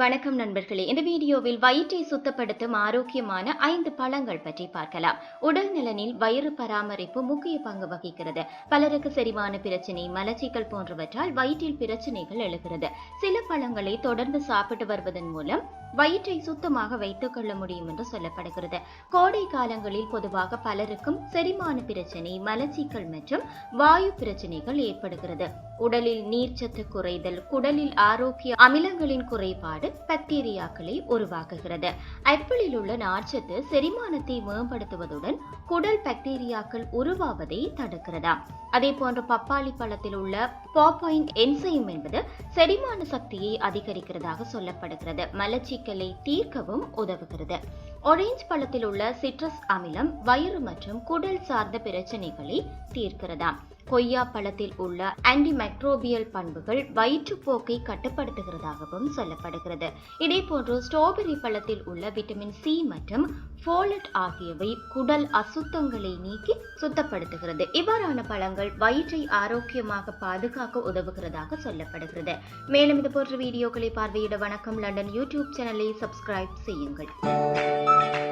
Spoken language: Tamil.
வணக்கம் நண்பர்களே. இந்த வீடியோவில் வயிற்றை சுத்தப்படுத்தும் ஆரோக்கியமான ஐந்து பழங்கள் பற்றி பார்க்கலாம். உடல் நலனில் வயிறு பராமரிப்பு முக்கிய பங்கு வகிக்கிறது. பலருக்கு சரிவான பிரச்சனை மலச்சிக்கல் போன்றவற்றால் வயிற்றில் பிரச்சனைகள் எழுகிறது. சில பழங்களை தொடர்ந்து சாப்பிட்டு வருவதன் மூலம் வயிற்றை சுத்தமாக வைத்துக் கொள்ள முடியும் என்று சொல்லப்படுகிறது. கோடை காலங்களில் பொதுவாக பலருக்கும் செரிமான பிரச்சனை மலச்சிக்கல் மற்றும் வாயு பிரச்சனைகள் ஏற்படுகிறது. உடலில் நீர்ச்சத்து குறைதல் குடலில் ஆரோக்கிய அமிலங்களின் குறைபாடு பாக்டீரியாக்களை உருவாக்குகிறது. ஆப்பிளில் உள்ள நார்ச்சத்து செரிமானத்தை மேம்படுத்துவதுடன் குடல் பாக்டீரியாக்கள் உருவாவதை தடுக்கிறதாம். அதே போன்ற பப்பாளி பழத்தில் உள்ள பாப்பாயின் என்சைம் என்பது செரிமான சக்தியை அதிகரிக்கிறதாக சொல்லப்படுகிறது. மலச்சிக்கலை தீர்க்கவும் உதவுகிறது. ஒரேஞ்ச் பழத்தில் உள்ள சிட்ரஸ் அமிலம் வயிறு மற்றும் குடல் சார்ந்த பிரச்சனைகளை தீர்க்கிறதாம். கொய்யா பழத்தில் உள்ள ஆன்டிமைக்ரோபியல் பண்புகள் வயிற்றுப்போக்கை கட்டுப்படுத்துகிறதாகவும் சொல்லப்படுகிறது. இதேபோன்று ஸ்ட்ராபெரி பழத்தில் உள்ள விட்டமின் சி மற்றும் ஃபோலட் ஆகியவை குடல் அசுத்தங்களை நீக்கி சுத்தப்படுத்துகிறது. இவ்வாறான பழங்கள் வயிற்றை ஆரோக்கியமாக பாதுகாக்க உதவுகிறதாக சொல்லப்படுகிறது. மேலும் இது போன்ற வீடியோக்களை பார்வையிட வணக்கம். லண்டன் யூடியூப் சேனலை சப்ஸ்கிரைப் செய்யுங்கள்.